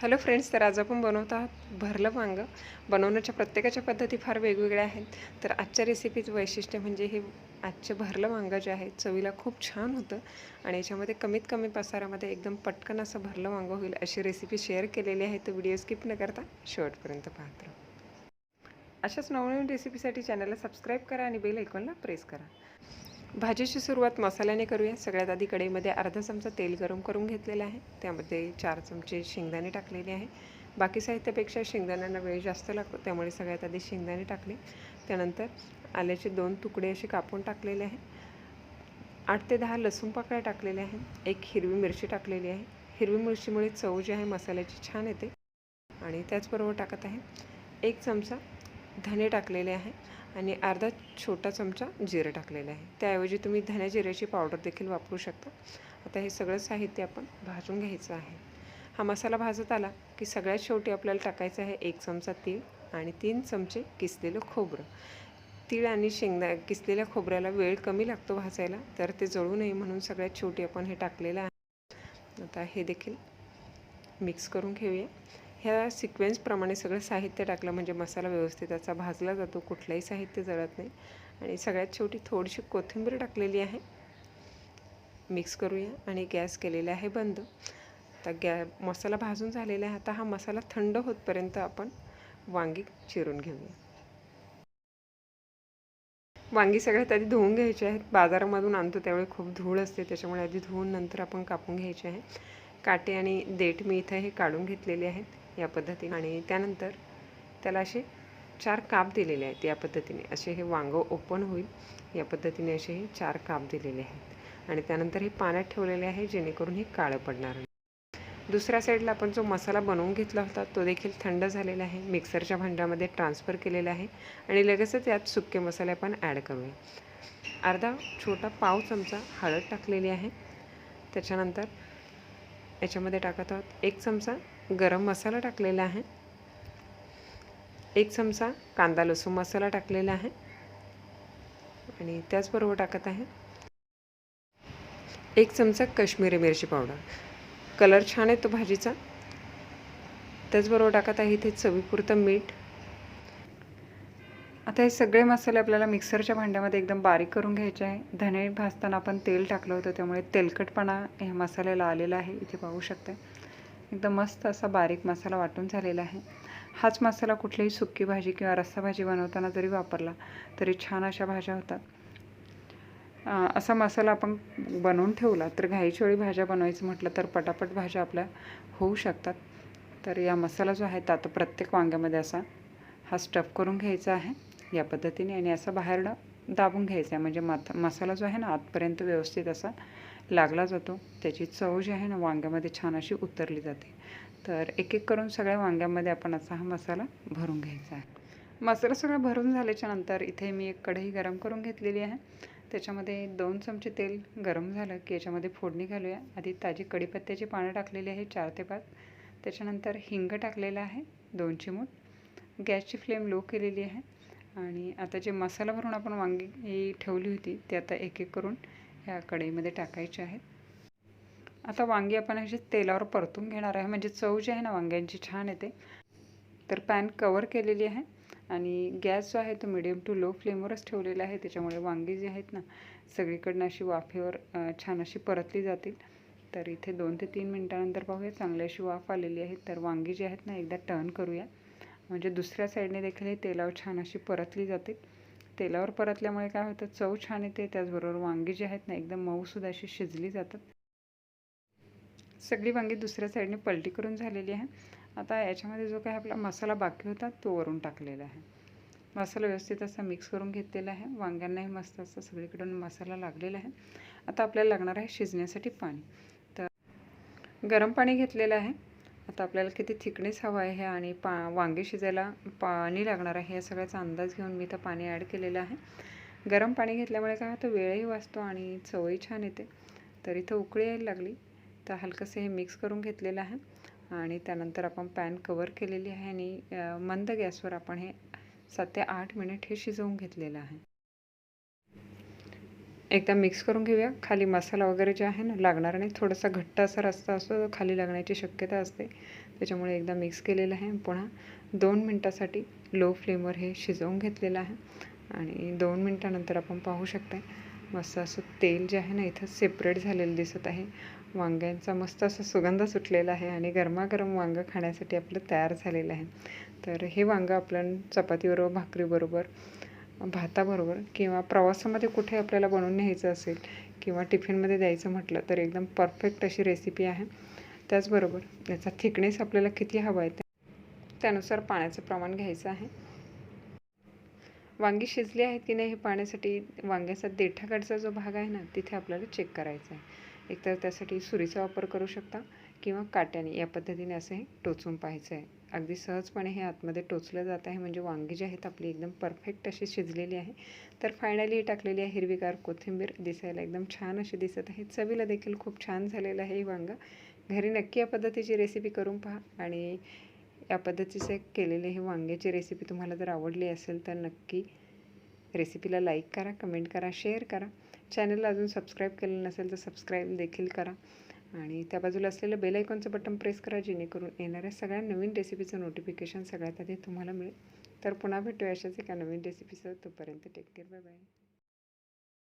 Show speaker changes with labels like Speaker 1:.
Speaker 1: Hello friends तर आज आपण बनवत आहोत भरलं वांगं. बनवण्याच्या प्रत्येकाच्या पद्धती फार वेगवेगळ्या आहेत. तर आजच्या रेसिपीचं वैशिष्ट्य म्हणजे हे आजचे भरलं वांगं जे आहे चवीला खूप छान होतं आणि याच्यामध्ये कमीत कमी पसारामध्ये एकदम पटकन असं भरलं वांगं होईल अशी रेसिपी शेअर केलेली आहे. तर व्हिडिओ स्किप न करता शेवटपर्यंत पाहत राहा. अशाच नवनवीन रेसिपीसाठी चॅनलला सबस्क्राईब करा आणि बेल ऐकॉनला प्रेस करा. भाजीची सुरुवात मसाल्याने करूया. सगळ्यात आधी कढईमध्ये अर्धा चमचा तेल गरम करून घेतलेलं आहे. त्यामध्ये चार चमचे शेंगदाणे टाकलेले आहे. बाकी साहित्यापेक्षा शेंगदाण्यांना वेळ जास्त लागतो त्यामुळे सगळ्यात आधी शेंगदाणे टाकले. त्यानंतर आल्याचे दोन तुकडे असे कापून टाकलेले आहे. आठ ते दहा लसूण पाकळ्या टाकलेल्या आहेत. एक हिरवी मिरची टाकलेली आहे. हिरवी मिरचीमुळे चव जी आहे मसाल्याची छान येते. आणि त्याचबरोबर टाकत आहे एक चमचा धने टाकलेले आहे. आणि अर्धा छोटा चमचा जिरं टाकलेलं आहे. त्याऐवजी तुम्ही धन्या जिऱ्याची पावडर देखील वापरू शकता. आता हे सगळं साहित्य आपण भाजून घ्यायचं आहे. हा मसाला भाजत आला की सगळ्यात शेवटी आपल्याला टाकायचं आहे एक चमचा तीळ आणि तीन चमचे किसलेलं खोबरं. तीळ आणि शेंगदा किसलेल्या खोबऱ्याला वेळ कमी लागतो भाजायला तर ते जळू नये म्हणून सगळ्यात शेवटी आपण हे टाकलेलं आहे. आता हे देखील मिक्स करून घेऊया. ह्या सिक्वेन्सप्रमाणे सगळं साहित्य टाकलं म्हणजे मसाला व्यवस्थित असा भाजला जातो कुठलंही साहित्य जळत नाही. आणि सगळ्यात शेवटी थोडीशी कोथिंबीर टाकलेली आहे. मिक्स करूया आणि गॅस केलेला आहे बंद. आता गॅ मसाला भाजून झालेला आहे. आता हा मसाला थंड होतपर्यंत आपण वांगी चिरून घेऊया. वांगी सगळ्यात आधी धुवून घ्यायची आहेत बाजारामधून आणतो त्यावेळी खूप धूळ असते त्याच्यामुळे आधी धुवून नंतर आपण कापून घ्यायचे आहे. काटे आणि देठ मी इथं हे काढून घेतलेले आहेत. या पद्धतीने आणि त्यानंतर त्याला असे चार काप दिलेले आहेत या पद्धतीने. असे हे वांगं ओपन होईल. या पद्धतीने असे हे चार काप दिलेले आहेत. आणि त्यानंतर हे पाण्यात ठेवलेले आहे जेणेकरून हे काळं पडणार नाही. दुसऱ्या साईडला आपण जो मसाला बनवून घेतला होता तो देखील थंड झालेला आहे. मिक्सरच्या भांड्यामध्ये ट्रान्सफर केलेला आहे. आणि लगेचच यात सुके मसाले आपण ॲड करूया. अर्धा छोटा पाव चमचा हळद टाकलेली आहे. त्याच्यानंतर याच्यामध्ये टाकत आहोत एक चमचा गरम मसाला टाकलेला आहे. एक चमचा कांदा लसूण मसाला टाकलेला आहे. आणि त्याचबरोबर टाकत आहे. एक चमचा कश्मीरी मिरची पावडर. कलर छान येतो भाजीचा. त्याचबरोबर टाकत आहे इथे चवीपुरतं मीठ. आता हे सगळे मसाले आपल्याला मिक्सरच्या भांड्यामध्ये एकदम बारीक करून घ्यायचे आहे. धने भाजताना आपण तेल टाकलं होतं त्यामुळे तेलकटपणा ह्या मसाल्याला आलेला आहे. इथे पाहू शकता एकदम मस्त असा बारीक मसाला वाटून झालेला आहे. हाच मसाला कुठलीही सुक्की भाजी किंवा रस्सा भाजी बनवताना जरी वापरला तरी छान अशा भाज्या होतात. असा मसाला आपण बनवून ठेवला तर घाईच्या वेळी भाज्या बनवायचं म्हटलं तर पटापट भाज्या आपल्या होऊ शकतात. तर या मसाला जो आहे तो आता प्रत्येक वांग्यामध्ये असा हा स्टफ करून घ्यायचा आहे. या पद्धतीने आणि असा बाहेरनं दाबून घ्यायचा आहे. म्हणजे मथ मसाला जो आहे ना आतपर्यंत व्यवस्थित असा लागला जातो. त्याची चव जी आहे ना वांग्यामध्ये छान अशी उतरली जाते. तर एक एक करून सगळ्या वांग्यामध्ये आपण असा हा मसाला भरून घ्यायचा आहे. मसाला सगळा भरून झाल्याच्यानंतर इथे मी एक कढई गरम करून घेतलेली आहे. त्याच्यामध्ये दोन चमचे तेल गरम झालं की याच्यामध्ये फोडणी घालूया. आधी ताजी कढीपत्त्याची पानं टाकलेली आहे चार ते पाच. त्याच्यानंतर हिंग टाकलेलं आहे दोन चिमूट. गॅसची फ्लेम लो केलेली आहे. आणि आता जे मसाला भरून आपण वांगी ठेवली होती ते आता एक एक करून ह्या कढईमध्ये टाकायचे आहेत. आता वांगी आपण अशी तेलावर परतून घेणार आहे. म्हणजे चव जी आहे ना वांग्यांची छान येते. तर पॅन कवर केलेली आहे आणि गॅस जो आहे तो मिडियम टू लो फ्लेमवरच ठेवलेला आहे. त्याच्यामुळे वांगी जी आहेत ना सगळीकडनं अशी वाफेवर छान अशी परतली जातील. तर इथे दोन ते तीन मिनटानंतर पाहूया चांगली अशी वाफ आलेली आहे. तर वांगी जी आहेत ना एकदा टर्न करूया. म्हणजे दुसऱ्या साईडने देखील हे तेलावर छान अशी परतली जाते तेलावर परतल्यामुळे काय होतं? चव छान येते. त्याचबरोबर वांगी जी आहेत ना एकदम मऊसुद्धा अशी शिजली जातात. सगळी वांगी दुसऱ्या साईडने पलटी करून झालेली आहे. आता याच्यामध्ये जो काही आपला मसाला बाकी होता तो वरून टाकलेला आहे. मसाला व्यवस्थित असा मिक्स करून घेतलेला आहे. वांग्यांनाही मस्त असा सगळीकडून मसाला लागलेला आहे. आता आपल्याला लागणार आहे शिजण्यासाठी पाणी. तर गरम पाणी घेतलेलं आहे. आता आपल्याला किती थिकनेस हवं आहे आणि पा वांगे शिजायला पाणी लागणार आहे या सगळ्याचा अंदाज घेऊन मी तर पाणी ॲड केलेलं आहे. गरम पाणी घेतल्यामुळे काय होतं वेळही वाचतो आणि चवही छान येते. तर इथं उकळी यायला लागली तर हलकंसं हे मिक्स करून घेतलेलं आहे. आणि त्यानंतर आपण पॅन कवर केलेली आहे आणि मंद गॅसवर आपण हे सात ते आठ मिनिट हे शिजवून घेतलेलं आहे. एकदा मिक्स करून घेऊया. खाली मसाला वगैरे जे आहे ना लागणार नाही. थोडासा घट्ट असा रस्ता असतो तो खाली लागण्याची शक्यता असते. त्याच्यामुळे एकदा मिक्स केलेलं आहे. पुन्हा दोन मिनटासाठी लो फ्लेमवर हे शिजवून घेतलेलं आहे. आणि दोन मिनटानंतर आपण पाहू शकता मस्त असं तेल जे आहे ना इथं सेपरेट झालेलं दिसत आहे. वांग्यांचा मस्त असा सुगंध सुटलेला आहे आणि गरमागरम वांगं खाण्यासाठी आपलं तयार झालेलं आहे. तर हे वांगं आपण चपातीबरोबर भाकरीबरोबर भाताबरोबर किंवा प्रवासामध्ये कुठे आपल्याला बनवून न्यायचं असेल किंवा टिफिनमध्ये द्यायचं म्हटलं तर एकदम परफेक्ट अशी रेसिपी आहे. त्याचबरोबर याचा थिकनेस आपल्याला किती हवा आहे त्यानुसार पाण्याचं प्रमाण घ्यायचं आहे. वांगी शिजली आहे की नाही हे पाण्यासाठी वांग्याचा देठाकडचा जो भाग आहे ना तिथे आपल्याला चेक करायचा आहे. एकतर त्यासाठी सुरीचा वापर करू शकता किंवा काट्याने या पद्धतीने असं हे टोचून पाहायचं आहे. अगदी सहजपणे हे आतमध्ये टोचलं जात आहे. म्हणजे वांगी जी आहेत आपली एकदम परफेक्ट अशी शिजलेली आहे. तर फायनली टाकलेली आहे हिरवीगार कोथिंबीर. दिसायला एकदम छान अशी दिसत आहे. चवीला देखील खूप छान झालेलं आहे हे वांगं. घरी नक्की या पद्धतीची रेसिपी करून पहा. आणि या पद्धतीचे केलेले हे वांग्याची रेसिपी तुम्हाला जर आवडली असेल तर नक्की रेसिपीला लाईक करा कमेंट करा शेअर करा. चॅनलला अजून सबस्क्राईब केलं नसेल तर सबस्क्राईब देखील करा. आणि त्या बाजूला असलेलं बेल आयकॉनचं बटन प्रेस करा जेणेकरून येणाऱ्या सगळ्या नवीन रेसिपीचं नोटिफिकेशन सगळ्यात आधी तुम्हाला मिळेल. तर पुन्हा भेटूया अशाच एका नवीन रेसिपीसह तोपर्यंत टेक केअर बाय बाय